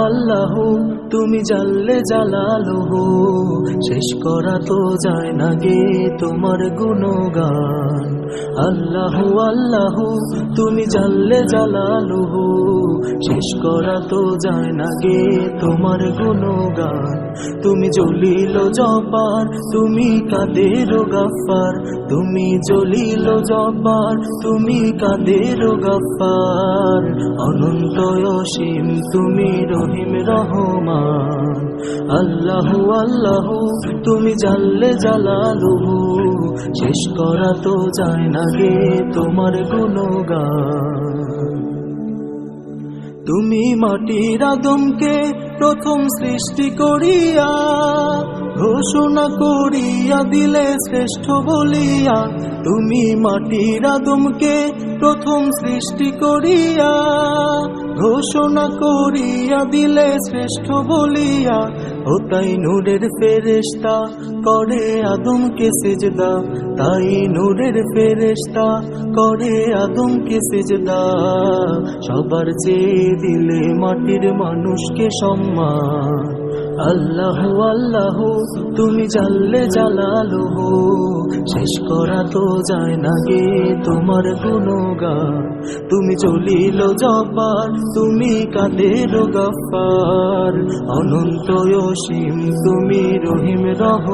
আল্লাহ, তুমি জানলে জালালহ। শেষ করা তো যায় না গে তোমার গুণগান। আল্লাহ আল্লাহ, তুমি জানলে জালালহ। শেষ করা তো যায় না গে তোমার গুণগান। তুমি জলিল জপার তুমি কাদের গাফার তুমি জলিল জপার তুমি কাদের গাফার অনন্ত অসীম তুমি রহিম রহমান। আল্লাহ আল্লাহ, তুমি জানলে জালালুহু। শেষ করা তো যায় না গে তোমার গুণগান। তুমি মাটির আদমকে প্রথম সৃষ্টি করিয়া, ঘোষণা করিয়া দিলে শ্রেষ্ঠ বলিয়া, তুমি মাটির আদমকে প্রথম সৃষ্টি করিয়া ঘোষণা করিয়া দিলে শ্রেষ্ঠ বলিয়া, ও তাই নূরের ফেরেশতা করে আদমকে সেজদা। তাই নূরের ফেরেশতা করে আদমকে সেজদা। সবার চেয়ে দিলে মাটির মানুষকে সম্মান। আল্লাহ আল্লাহ, তুমি জানলে জালালহ শেষ করা তো যায় না গে তোমার গুণগান। তুমি চলিল জপার তুমি কাদের গফার? অনন্ত অসীম তুমি রহিম রহ